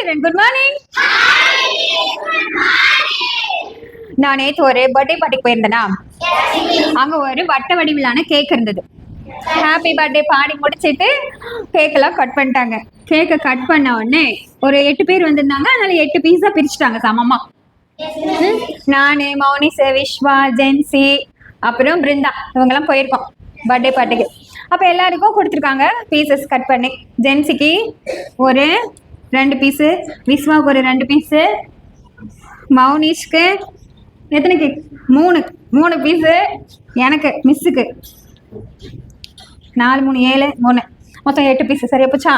Children good morning நான் நேற்று ஒரு பர்த்டே பார்ட்டிக்கு போயிருந்தேனா? அங்க ஒரு வட்ட வடிவிலான கேக் இருந்தது. ஹாப்பி பர்த்டே பாடி முடிச்சிட்டு கேக்கெல்லாம் கட் பண்ணிட்டாங்க. கேக்கை கட் பண்ண உடனே ஒரு எட்டு பேர் வந்திருந்தாங்க. அதனால எட்டு பீஸா பிரிச்சுட்டாங்க சமமா. ம், நானு மௌனிஸ் விஸ்வா ஜென்சி அப்புறம் பிருந்தா. இவங்கெல்லாம் போயிருக்கோம் பர்த்டே பார்ட்டிக்கு அப்போ எல்லாருக்கும் கொடுத்துருக்காங்க பீசஸ் கட் பண்ணி. ஜென்சிக்கு ஒரு ரெண்டு பீஸு விஸ்வாவுக்கு ஒரு ரெண்டு பீஸு மௌனிஷ்க்கு எத்தனை கேக் மூணு மூணு பீஸு எனக்கு மிஸ்ஸுக்கு நாலு மூணு ஏழு மூணு. மொத்தம் எட்டு பீஸு சரியா போச்சா?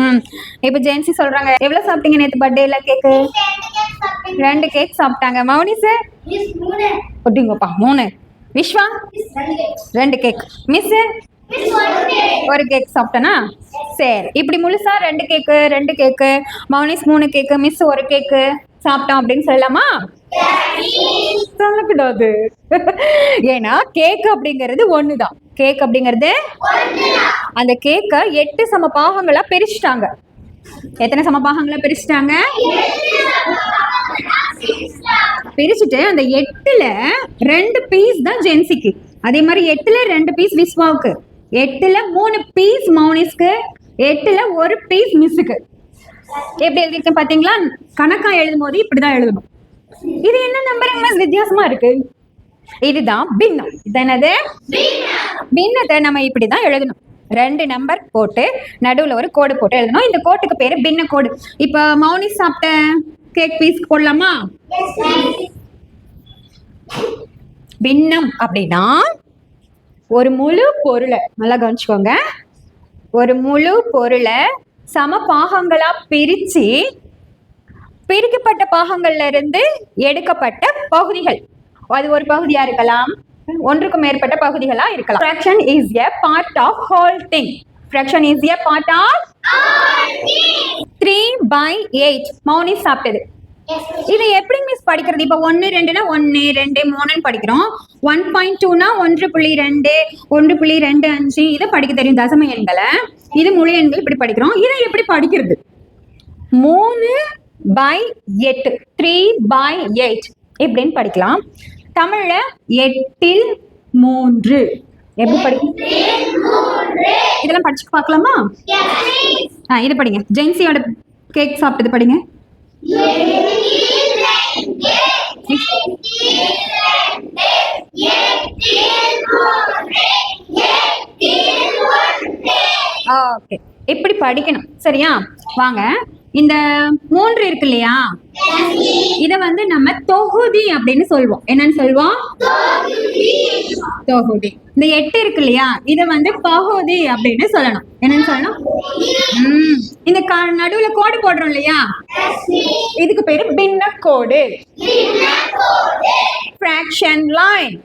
ம். இப்போ ஜென்சி சொல்கிறாங்க எவ்வளோ சாப்பிட்டீங்க நேற்று பர்த்டேல கேக்கு ரெண்டு கேக் சாப்பிட்டாங்க. மௌனிஸு ஒட்டிங்கப்பா மூணு. விஸ்வா? ரெண்டு கேக் மிஸ்ஸு ஒரு கேக் சாப்பிட்டனா? சரி. இப்படி முழுசா ரெண்டு கேக்கு ரெண்டு கேக்கு மௌனிஸ் மூணு கேக்கு மிஸ் ஒரு கேக்கு சாப்பிட்டோம் அப்படின்னு சொல்லலாமா? சொல்லக்கூடாது. ஏன்னா கேக் அப்படிங்கிறது ஒண்ணுதான். கேக் அப்படிங்கிறது அந்த கேக்கை எட்டு சம பாகங்களா பிரிச்சுட்டாங்க. எத்தனை சம பாகங்களா பிரிச்சுட்டாங்க பிரிச்சுட்டு அந்த எட்டுல ரெண்டு பீஸ் தான் ஜென்சிக்கு அதே மாதிரி எட்டுல ரெண்டு பீஸ் விஸ்வாவுக்கு. எட்டுல மூணு பீஸ் மௌனிஸ்க்கு எட்டுல ஒரு பீஸ் மிஸ்ஸுக்கு எப்படி எழுதிருக்கேன் பாத்தீங்களா கணக்கா எழுதும் போது இப்படிதான் எழுதணும். இது என்ன நம்பருங்க? மிஸ் வித்தியாசமா இருக்கு. இதுதான் பின்னம். இது என்னது? பின்னத்தை நம்ம இப்படிதான் எழுதணும். ரெண்டு நம்பர் போட்டு நடுவுல ஒரு கோடு போட்டு எழுதணும். இந்த கோட்டுக்கு பேரு பின்ன கோடு. இப்ப மௌனி சாப்பிட்ட கேக் பீஸ் போடலாமா பின்னம் அப்படின்னா ஒரு முழு பொருளை நல்லா கவனிச்சுக்கோங்க. ஒரு முழு பொருளை சம பாகங்களா பிரிச்சு பிரிக்கப்பட்ட பாகங்கள்ல இருந்து எடுக்கப்பட்ட பகுதிகள். அது ஒரு பகுதியா இருக்கலாம் ஒன்றுக்கு மேற்பட்ட பகுதிகளா இருக்கலாம். Fraction is a part of whole thing fraction is a part of three by eight Mouni சாப்பிட்டது. இதை எப்படி மிஸ் படிக்கிறது? இப்போ ஒன்று ரெண்டுனா ஒன்று ரெண்டு மூணுன்னு படிக்கிறோம். ஒன் பாயிண்ட் டூனா ஒன்று புள்ளி ரெண்டு ஒன்று புள்ளி ரெண்டு அஞ்சு. இதை படிக்க தெரியும் தசம எண்களை. இது முழு எண்கள் இப்படி படிக்கிறோம். இதை எப்படி படிக்கிறது? மூணு பை எட்டு. த்ரீ பை எயிட் இப்படின்னு படிக்கலாம். தமிழ்ல எட்டில் மூன்று. எப்படி படிக்கும் இதெல்லாம் படிச்சு பார்க்கலாமா? ஆ இது படிங்க. ஜென்சியோட கேக் சாப்பிட்டது படிங்க. ஓகே இப்படி படிக்கணும்? சரியா? வாங்க. இந்த மூன்று இருக்கு இல்லையா? இத வந்து நம்ம தொகுதி அப்படின்னு சொல்வோம். என்னன்னு சொல்வோம்? தொகுதி. இந்த எட்டு இருக்கு இல்லையா? இத வந்து பகுதி அப்படின்னு சொல்லணும். என்னன்னு சொல்லணும்? ம், இந்த க- நடுவுல கோடு போடுறோம் இல்லையா? இதுக்கு பேரு பின்ன கோடு ஃபிராக்ஷன் லைன்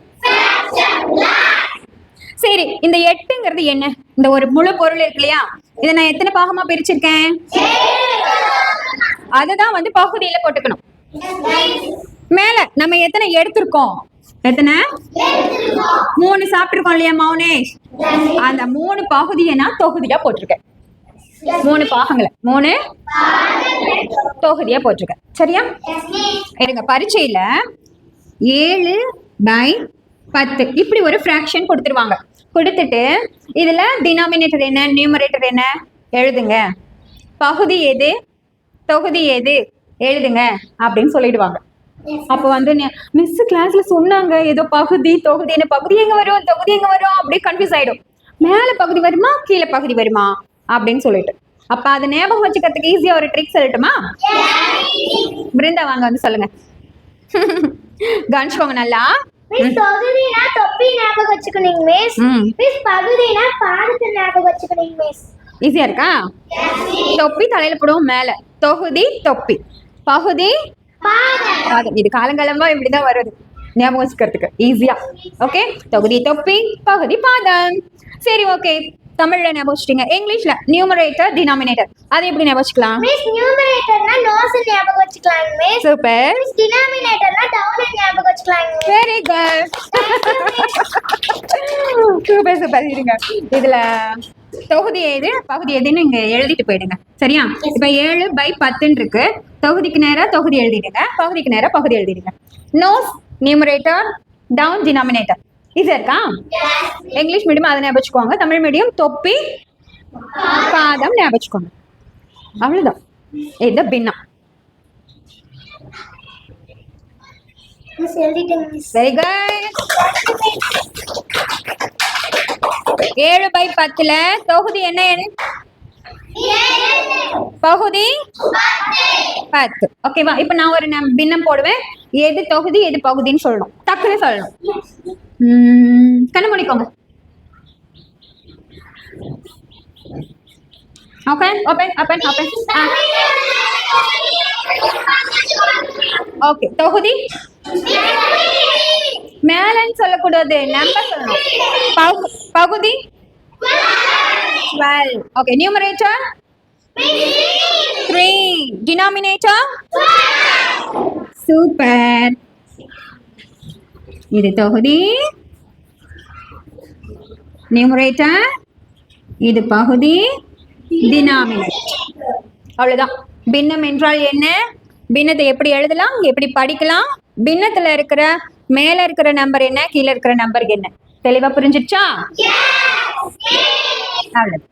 சரி இந்த எட்டுங்கிறது என்ன? இந்த ஒரு முழு பொருள் இருக்கு இல்லையா? இதை நான் எத்தனை பாகமா பிரிச்சிருக்கேன்? அதுதான் வந்து பகுதியில போட்டுக்கணும். மேல நம்ம எத்தனை எடுத்திருக்கோம்? எத்தனை? மூணு சாப்பிட்டுருக்கோம் இல்லையா மௌனேஷ்? அந்த மூணு பகுதியை நான் தொகுதியா போட்டிருக்கேன். மூணு பாகங்களை. மூணு தொகுதியா போட்டிருக்க சரியா? இருங்க பரீட்சையில ஏழு பை பத்து. இப்படி ஒரு ஃப்ராக்ஷன் கொடுத்துருவாங்க. கொடுத்துட்டு இதுல டினாமினேட்டர் என்ன நியூமரேட்டர் என்ன? எழுதுங்க. பகுதி எது? தொகுதி எது? எழுதுங்க. அப்படின்னு சொல்லிடுவாங்க. அப்போ வந்து மிஸ் கிளாஸ்ல சொன்னாங்க ஏதோ பகுதி தொகுதி என்ன பகுதி எங்க வரும்? தொகுதி எங்க வரும்? அப்படியே கன்ஃபியூஸ் ஆயிடும். மேல பகுதி வருமா? கீழே பகுதி வருமா? அப்படின்னு சொல்லிட்டு. அப்ப அதை ஞாபகம் வச்சுக்கிறதுக்கு ஈஸியா ஒரு ட்ரிக் சொல்லட்டுமா? பிருந்தா வாங்க வந்து சொல்லுங்க. கவனிச்சுக்கோங்க நல்லா. மிஸ் தொகுதினா தொப்பி ஞாபகம் வச்சுக்கணும் மிஸ் மிஸ் பகுதினா பாடத்தை ஞாபகம் வச்சுக்கணும் மிஸ் ஈஸியா இருக்கா? தொப்பி தலையில போடுவோம் மேல. தொகுதி தொப்பி. பகுதி பாதம். இது காலங்காலமா இப்படிதான் வருது. ஞாபகம் வச்சுக்கிறதுக்கு. ஈஸியா ஓகே தொகுதி தொப்பி பகுதி பாதம். சரி ஓகே தமிழ்ல ஞாபகம் இங்கிலீஷ்ல நியூமரேட்டர் டினாமினேட்டர் அதை எப்படி ஞாபகம் வச்சுக்கலாம் மிஸ் நியூமரேட்டர்னா நோஸ் ஞாபகம் வச்சுக்கலாங்க மிஸ் சூப்பர் மிஸ் டினாமினேட்டர்னா டவுன் ஞாபகம் வச்சுக்கலாங்க miss very good super super இருங்க. இதுல தொகுதி எது பகுதி எதுன்னு இங்க எழுதிட்டு போயிடுங்க. சரியா? இப்ப ஏழு பை பத்துன்னு இருக்கு. தொகுதிக்கு நேரா தொகுதி எழுதிடுங்க. பகுதிக்கு நேரா பகுதி எழுதிடுங்க. நோஸ் நியூமரேட்டர் டவுன் டினாமினேட்டர் இது இருக்கா? இங்கிலீஷ் மீடியம் அதை ஞாபகம் தமிழ் மீடியம் தொப்பி பாதம் ஞாபகம் அவ்வளவுதான். இது பின்னம் வெரி குட் ஏழு பை பத்துல தொகுதி என்ன பகுதி பத்து. ஓகேவா இப்போ நான் ஒரு பின்னம் போடுவேன். எது தொகுதி எது பகுதின்னு சொல்லணும். டக்குன்னு சொல்லணும். உம், கண்ணு முடிக்கோங்க open open open open okay தொகுதி மேலன்னு சொல்லக்கூடாது நம்பர் சொல்லணும் பகு- பகுதி twelve okay numerator three denominator super இது தொகுதி நியூமரேட்டர் இது பகுதி டினாமினேட்டர் அவ்வளவுதான் பின்னம் என்றால் என்ன? பின்னத்தை எப்படி எழுதலாம் எப்படி படிக்கலாம் பின்னத்துல இருக்கிற மேல இருக்கிற நம்பர் என்ன கீழே இருக்கிற நம்பர் என்ன தெளிவா புரிஞ்சிடுச்சா அவ்வளவு